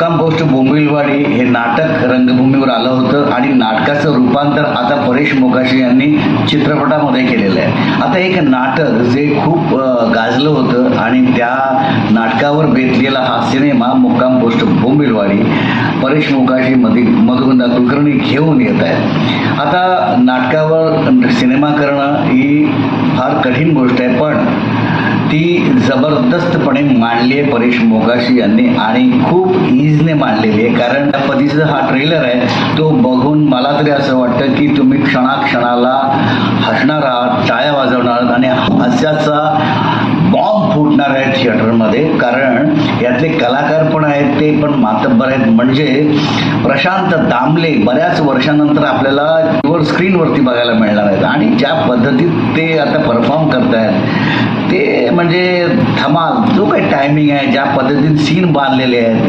मुक्काम पोस्ट बोंबिलवाडी हे नाटक रंगभूमीवर आलं होतं आणि नाटकाचं रूपांतर आता परेश मोकाशी यांनी चित्रपटामध्ये केलेलं आहे. आता एक नाटक जे खूप गाजलं होतं आणि त्या नाटकावर बेतलेला हा सिनेमा मुक्काम पोस्ट बोंबिलवाडी परेश मोकाशी मधी मधुगंधा कुलकर्णी घेऊन येत आहे आता नाटकावर सिनेमा करणं ही फार कठीण गोष्ट आहे पण ती जबरदस्तपणे मांडली आहे परेश मोकाशी यांनी आणि खूप कारण त्या पतीचा हा ट्रेलर आहे. तो बघून मला तरी असं वाटतं की तुम्ही क्षणाक्षणाला हसणार आहात टाळ्या वाजवणार आहात आणि हास्याचा बॉम्ब फुटणार आहे थिएटरमध्ये. कारण यातले कलाकार पण आहेत ते पण मातब्बर आहेत. म्हणजे प्रशांत दामले बऱ्याच वर्षानंतर आपल्याला वर स्क्रीनवरती बघायला मिळणार आहेत. आणि ज्या पद्धतीत ते आता परफॉर्म करतायत ते म्हणजे धमाल. जो काही टायमिंग आहे ज्या पद्धतीने सीन बांधलेले आहेत